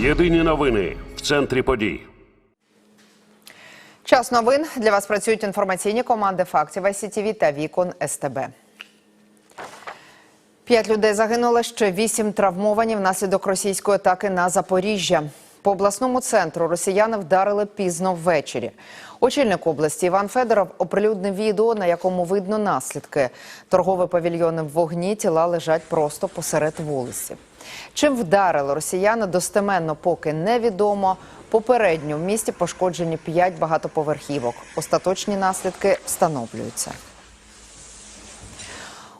Єдині новини в центрі подій. Час новин для вас працюють інформаційні команди фактів СІТВ та Вікон СТБ. П'ять людей загинули, ще вісім травмовані внаслідок російської атаки на Запоріжжя. По обласному центру росіяни вдарили пізно ввечері. Очільник області Іван Федоров оприлюднив відео, на якому видно наслідки. Торгові павільйони в вогні, тіла лежать просто посеред вулиці. Чим вдарили росіяни, достеменно поки невідомо. Попередньо в місті пошкоджені п'ять багатоповерхівок. Остаточні наслідки встановлюються.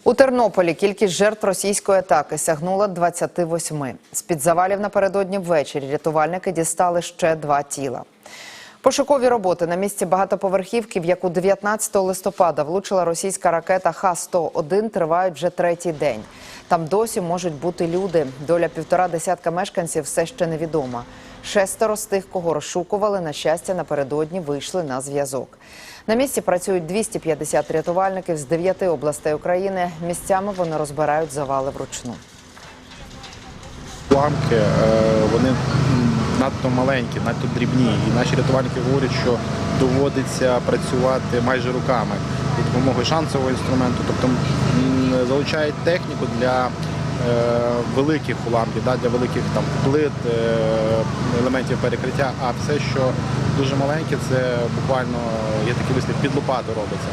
У Тернополі кількість жертв російської атаки сягнула 28. З-під завалів напередодні ввечері рятувальники дістали ще два тіла. Пошукові роботи на місці багатоповерхівки, в яку 19 листопада влучила російська ракета Х-101, тривають вже третій день. Там досі можуть бути люди. Доля півтора десятка мешканців все ще невідома. Шестеро з тих, кого розшукували, на щастя, напередодні вийшли на зв'язок. На місці працюють 250 рятувальників з 9 областей України. Місцями вони розбирають завали вручну. Уламки е, вони надто маленькі, надто дрібні. І наші рятувальники говорять, що доводиться працювати майже руками за допомогою шансового інструменту, тобто залучають техніку для е, великих уламків, для великих там плит, е, елементів перекриття. А все, що дуже маленьке, це буквально є такий вислів під лопату робиться.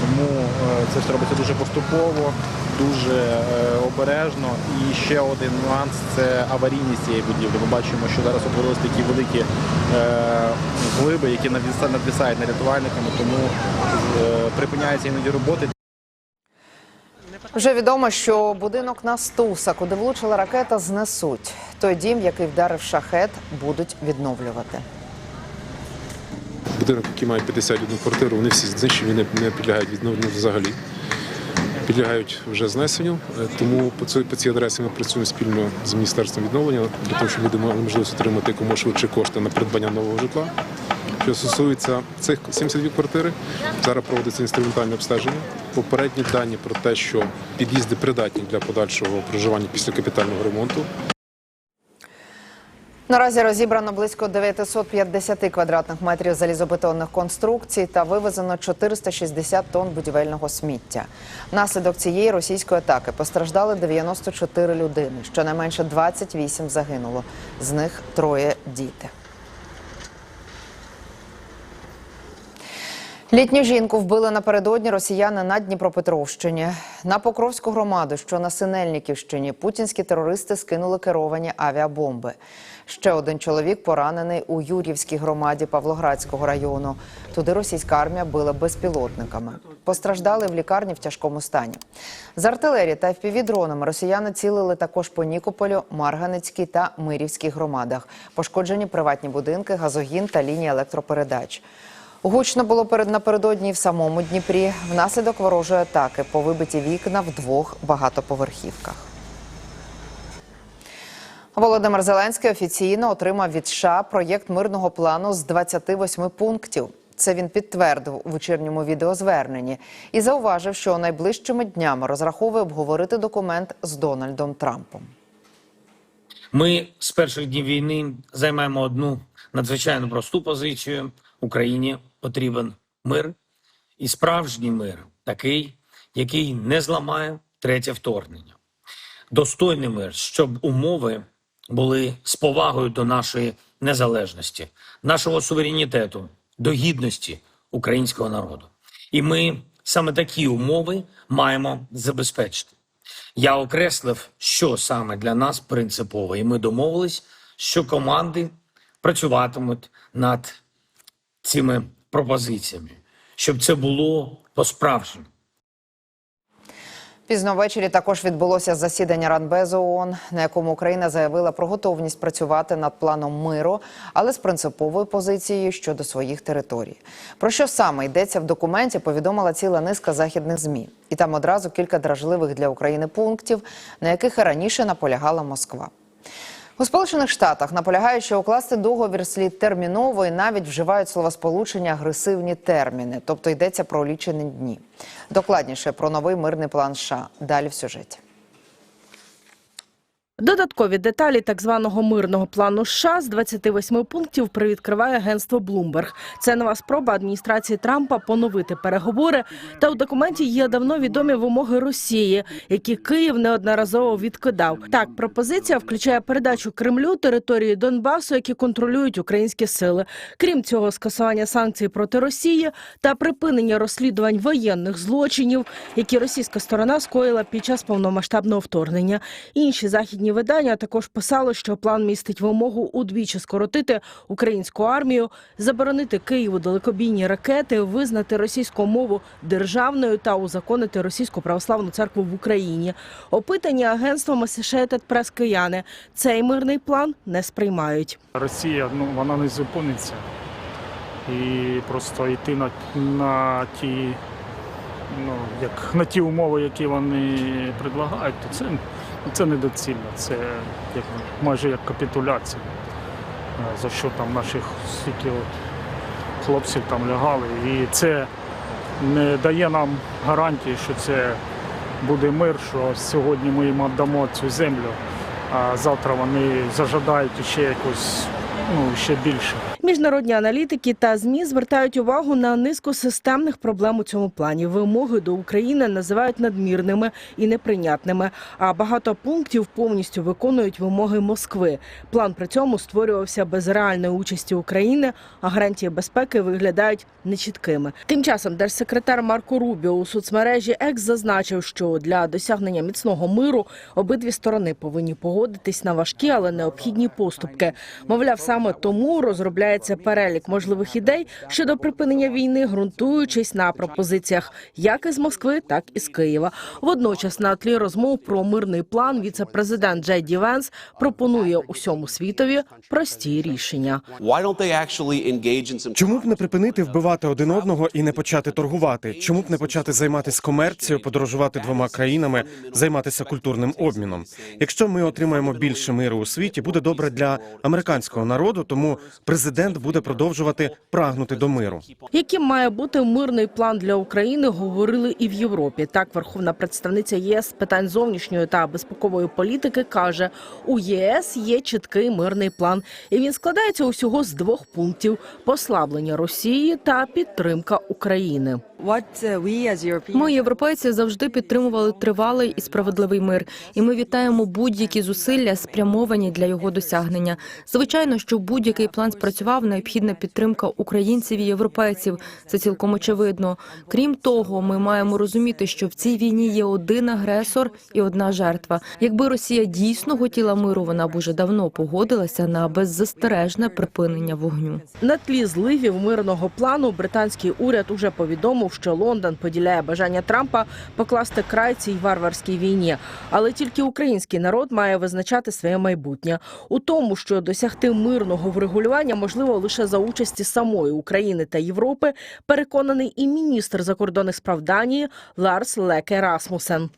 Тому е, це все робиться дуже поступово, дуже е, обережно. І ще один нюанс це аварійність цієї будівлі. Ми бачимо, що зараз утворились такі великі е, глиби, які навіса- надвисають над рятувальниками, тому припиняються іноді роботи. Вже відомо, що будинок на Стуса, куди влучила ракета, знесуть. Той дім, який вдарив шахет, будуть відновлювати. Будинок, який має 51 квартиру, вони всі знищені, не, не підлягають відновленню взагалі. Підлягають вже знесенню, Е, тому по цій, по цій адресі ми працюємо спільно з міністерством відновлення для того, щоб люди мали можливість отримати якомога швидше кошти на придбання нового житла. Що стосується цих 72 квартири, зараз проводиться інструментальне обстеження. Попередні дані про те, що під'їзди придатні для подальшого проживання після капітального ремонту. Наразі розібрано близько 950 квадратних метрів залізобетонних конструкцій та вивезено 460 тонн будівельного сміття. Внаслідок цієї російської атаки постраждали 94 людини. Щонайменше 28 загинуло. З них троє діти. Літню жінку вбили напередодні росіяни на Дніпропетровщині. На Покровську громаду, що на Синельниківщині, путінські терористи скинули керовані авіабомби. Ще один чоловік поранений у Юрівській громаді Павлоградського району. Туди російська армія била безпілотниками. Постраждали в лікарні в тяжкому стані. З артилерії та FPV-дронами росіяни цілили також по Нікополю, Марганецькій та Мирівській громадах. Пошкоджені приватні будинки, газогін та лінії електропередач. Гучно було перед напередодні в самому Дніпрі. Внаслідок ворожої атаки по вибиті вікна в двох багатоповерхівках. Володимир Зеленський офіційно отримав від США проєкт мирного плану з 28 пунктів. Це він підтвердив у вечірньому відеозверненні і зауважив, що найближчими днями розраховує обговорити документ з Дональдом Трампом. Ми з перших днів війни займаємо одну надзвичайно просту позицію. Україні потрібен мир і справжній мир, такий, який не зламає третє вторгнення. Достойний мир, щоб умови були з повагою до нашої незалежності, нашого суверенітету, до гідності українського народу. І ми саме такі умови маємо забезпечити. Я окреслив, що саме для нас принципово, і ми домовились, що команди працюватимуть над цими пропозиціями, щоб це було по-справжньому. Пізно ввечері також відбулося засідання Ранбезу ООН, на якому Україна заявила про готовність працювати над планом миру, але з принциповою позицією щодо своїх територій. Про що саме йдеться в документі, повідомила ціла низка західних змі, і там одразу кілька дражливих для України пунктів, на яких і раніше наполягала Москва. У Сполучених Штатах наполягають, що укласти договір слід терміново і навіть вживають словосполучення агресивні терміни, тобто йдеться про лічені дні. Докладніше про новий мирний план США. Далі в сюжеті. Додаткові деталі так званого мирного плану США з 28 пунктів привідкриває агентство Bloomberg. Це нова спроба адміністрації Трампа поновити переговори. Та у документі є давно відомі вимоги Росії, які Київ неодноразово відкидав. Так, пропозиція включає передачу Кремлю території Донбасу, які контролюють українські сили. Крім цього, скасування санкцій проти Росії та припинення розслідувань воєнних злочинів, які російська сторона скоїла під час повномасштабного вторгнення. Інші західні видання також писали, що план містить вимогу удвічі скоротити українську армію, заборонити Києву далекобійні ракети, визнати російську мову державною та узаконити російську православну церкву в Україні. Опитані агентством Associated Press кияни цей мирний план не сприймають. Росія ну, вона не зупиниться. І просто йти на, на ті, ну, як, на ті умови, які вони предлагають, то це, це недоцільно. Це як, майже як капітуляція. Е, За що там наших стільки от хлопців там лягали. І це не дає нам гарантії, що це буде мир, що сьогодні ми їм віддамо цю землю, а завтра вони зажадають ще якось ну, ще більше. Міжнародні аналітики та змі звертають увагу на низку системних проблем у цьому плані. Вимоги до України називають надмірними і неприйнятними. А багато пунктів повністю виконують вимоги Москви. План при цьому створювався без реальної участі України, а гарантії безпеки виглядають нечіткими. Тим часом держсекретар Марко Рубіо у соцмережі Екс зазначив, що для досягнення міцного миру обидві сторони повинні погодитись на важкі, але необхідні поступки. Мовляв, саме тому розробляється перелік можливих ідей щодо припинення війни, ґрунтуючись на пропозиціях як із Москви, так і з Києва. Водночас, на тлі розмов про мирний план, віце-президент Джей Ді Венс пропонує усьому світові прості рішення. Чому б не припинити вбивати один одного і не почати торгувати? Чому б не почати займатися комерцією, подорожувати двома країнами, займатися культурним обміном? Якщо ми отримаємо більше миру у світі, буде добре для американського народу, тому президент буде продовжувати прагнути до миру. Яким має бути мирний план для України, говорили і в Європі. Так, верховна представниця ЄС з питань зовнішньої та безпекової політики каже: у єС є чіткий мирний план, і він складається усього з двох пунктів: послаблення Росії та підтримка України. Ми, європейці, завжди підтримували тривалий і справедливий мир, і ми вітаємо будь-які зусилля, спрямовані для його досягнення. Звичайно, щоб будь-який план спрацював, необхідна підтримка українців і європейців. Це цілком очевидно. Крім того, ми маємо розуміти, що в цій війні є один агресор і одна жертва. Якби Росія дійсно хотіла миру, вона б уже давно погодилася на беззастережне припинення вогню. На тлі зливів мирного плану британський уряд уже повідомив, що Лондон поділяє бажання Трампа покласти край цій варварській війні. Але тільки український народ має визначати своє майбутнє у тому, що досягти мирного врегулювання можливо лише за участі самої України та Європи. Переконаний і міністр закордонних справ Данії Ларс Леке Расмусен.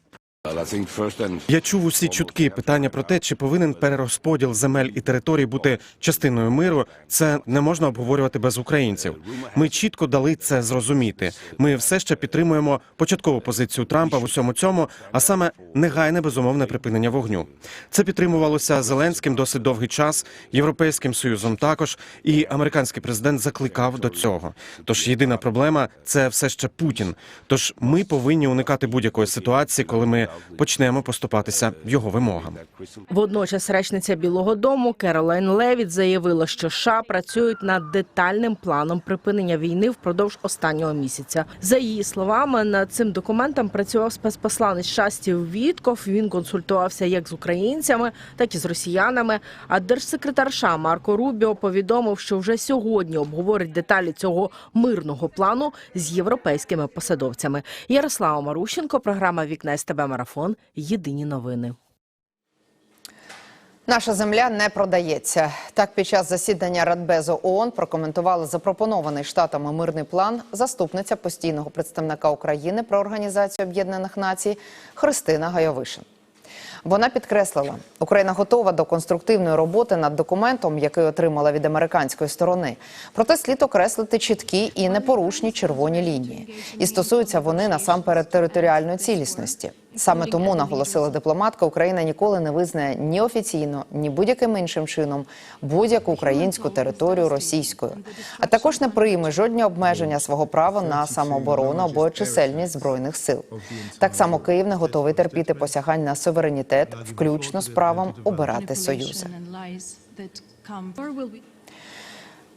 Я чув усі чутки. Питання про те, чи повинен перерозподіл земель і територій бути частиною миру. Це не можна обговорювати без українців. Ми чітко дали це зрозуміти. Ми все ще підтримуємо початкову позицію Трампа в усьому цьому, а саме негайне безумовне припинення вогню. Це підтримувалося Зеленським досить довгий час, європейським союзом також, і американський президент закликав до цього. Тож єдина проблема це все ще Путін. Тож ми повинні уникати будь-якої ситуації, коли ми почнемо поступатися його вимогам. Водночас речниця Білого Дому Керолайн Левіт заявила, що США працюють над детальним планом припинення війни впродовж останнього місяця. За її словами, над цим документом працював спецпосланець США Стів Вітков. Він консультувався як з українцями, так і з росіянами. А держсекретар США Марко Рубіо повідомив, що вже сьогодні обговорить деталі цього мирного плану з європейськими посадовцями. Ярослава Марущенко, програма Вікна СТБ Марафон. Єдині новини. Наша земля не продається. Так, під час засідання Радбезу ООН прокоментувала запропонований штатами мирний план заступниця постійного представника України про організацію Об'єднаних Націй Христина Гайовишин. Вона підкреслила, Україна готова до конструктивної роботи над документом, який отримала від американської сторони. Проте слід окреслити чіткі і непорушні червоні лінії. І стосуються вони насамперед територіальної цілісності. Саме тому наголосила дипломатка, Україна ніколи не визнає ні офіційно, ні будь-яким іншим чином будь-яку українську територію російською, а також не прийме жодні обмеження свого права на самооборону або чисельність збройних сил. Так само Київ не готовий терпіти посягань на суверенітет, включно з правом обирати союзи.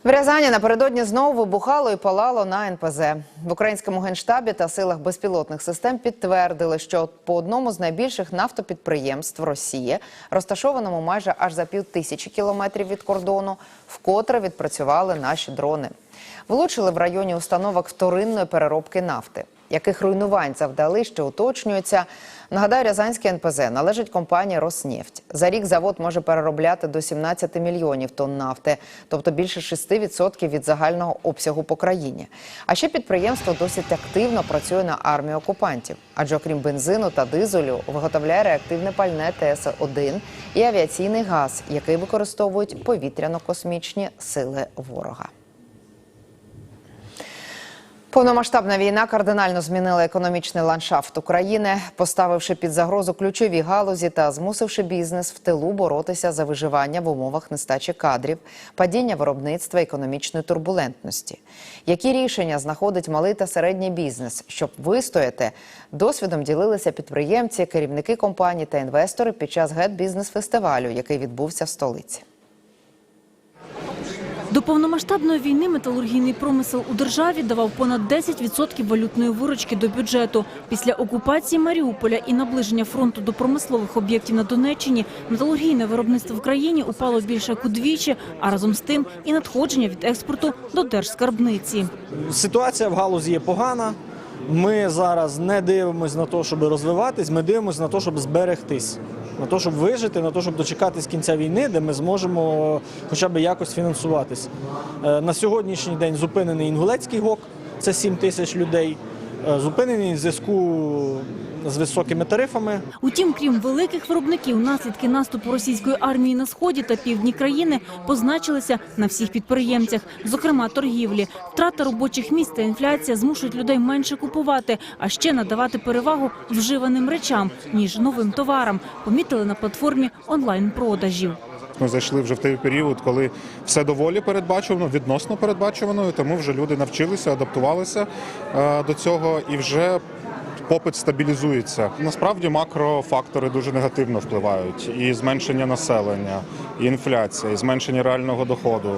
В Рязані напередодні знову вибухало і палало на НПЗ. В українському генштабі та силах безпілотних систем підтвердили, що по одному з найбільших нафтопідприємств Росії, розташованому майже аж за пів тисячі кілометрів від кордону, вкотре відпрацювали наші дрони. Влучили в районі установок вторинної переробки нафти. Яких руйнувань завдали, ще уточнюється. Нагадаю, Рязанський НПЗ належить компанії «Роснефть». За рік завод може переробляти до 17 мільйонів тонн нафти, тобто більше 6% від загального обсягу по країні. А ще підприємство досить активно працює на армію окупантів, адже окрім бензину та дизелю виготовляє реактивне пальне ТС-1 і авіаційний газ, який використовують повітряно-космічні сили ворога. Повномасштабна війна кардинально змінила економічний ландшафт України, поставивши під загрозу ключові галузі та змусивши бізнес в тилу боротися за виживання в умовах нестачі кадрів, падіння виробництва, економічної турбулентності. Які рішення знаходить малий та середній бізнес, щоб вистояти? Досвідом ділилися підприємці, керівники компаній та інвестори під час гет бізнес фестивалю, який відбувся в столиці. До повномасштабної війни металургійний промисел у державі давав понад 10% валютної виручки до бюджету. Після окупації Маріуполя і наближення фронту до промислових об'єктів на Донеччині металургійне виробництво в країні упало більше як удвічі, а разом з тим і надходження від експорту до держскарбниці. Ситуація в галузі є погана. Ми зараз не дивимося на те, щоб розвиватись, ми дивимося на те, щоб зберегтись, на те, щоб вижити, на те, щоб дочекатись кінця війни, де ми зможемо хоча б якось фінансуватись. Е, На сьогоднішній день зупинений інгулецький гок, це 7 тисяч людей. Е, Зупинений в зв'язку з високими тарифами. Утім, крім великих виробників, наслідки наступу російської армії на сході та півдні країни позначилися на всіх підприємцях, зокрема торгівлі. Втрата робочих місць та інфляція змушують людей менше купувати, а ще надавати перевагу вживаним речам ніж новим товарам. Помітили на платформі онлайн-продажів. Ми зайшли вже в той період, коли все доволі передбачувано, відносно передбачувано, і тому вже люди навчилися, адаптувалися е, до цього і вже. Попит стабілізується. Насправді макрофактори дуже негативно впливають: і зменшення населення, і інфляція, і зменшення реального доходу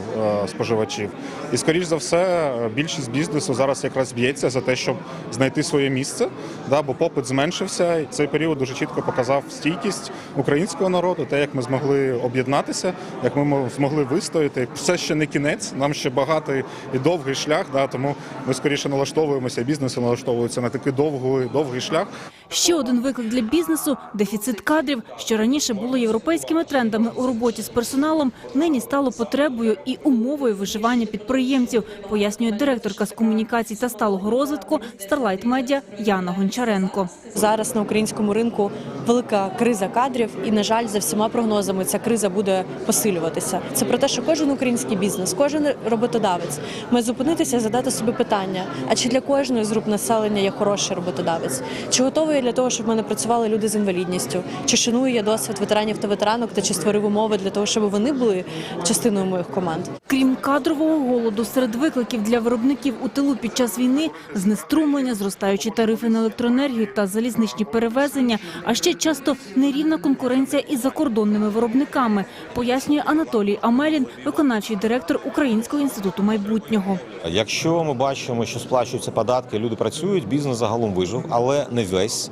е, споживачів. І скоріш за все, більшість бізнесу зараз якраз б'ється за те, щоб знайти своє місце, бо попит зменшився. І цей період дуже чітко показав стійкість українського народу, те, як ми змогли об'єднатися, як ми мо- змогли вистояти. Все ще не кінець, нам ще багатий і довгий шлях. Тому ми скоріше налаштовуємося, бізнеси налаштовуються на такий довгий, довгий шлях. Ще один виклик для бізнесу дефіцит кадрів, що раніше було європейськими трендами у роботі з персоналом, нині стало потребою і умовою виживання підприємців, пояснює директорка з комунікацій та сталого розвитку Starlight Media Яна Гончаренко. Зараз на українському ринку велика криза кадрів, і на жаль, за всіма прогнозами ця криза буде посилюватися. Це про те, що кожен український бізнес, кожен роботодавець має зупинитися, і задати собі питання: а чи для кожної з груп населення є хороший роботодавець? Чи готовий для того, щоб в мене працювали люди з інвалідністю? Чи шаную я досвід ветеранів та ветеранок, та чи створив умови для того, щоб вони були частиною моїх команд? Крім кадрового голоду, серед викликів для виробників у тилу під час війни знеструмлення, зростаючі тарифи на електроенергію та залізничні перевезення, а ще часто нерівна конкуренція із закордонними виробниками, пояснює Анатолій Амелін, виконавчий директор Українського інституту майбутнього. Якщо ми бачимо, що сплачуються податки, люди працюють, бізнес загалом вижив, але не весь.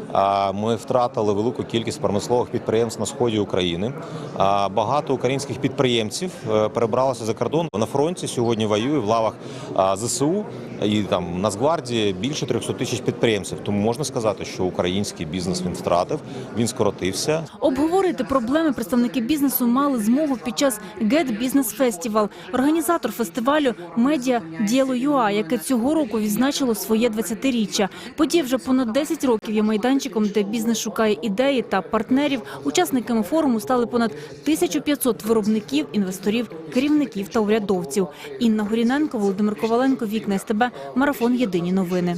Ми втратили велику кількість промислових підприємств на сході України. Багато українських підприємців е, перебралося за кордон. На фронті сьогодні воює в лавах ЗСУ і там Нацгвардії більше 300 тисяч підприємців. Тому можна сказати, що український бізнес він втратив, він скоротився. Обговорити проблеми представники бізнесу мали змогу під час Get Business Festival. Організатор фестивалю медіа Діло ЮА, яке цього року відзначило своє 20-річчя. Подія вже понад 10 років є майданчиком, де бізнес шукає ідеї та партнерів. Учасниками форуму стали понад 1500 виробників, інвесторів, керівників та урядовців. Інна Горіненко, Володимир Коваленко, Вікна СТБ, Марафон Єдині новини.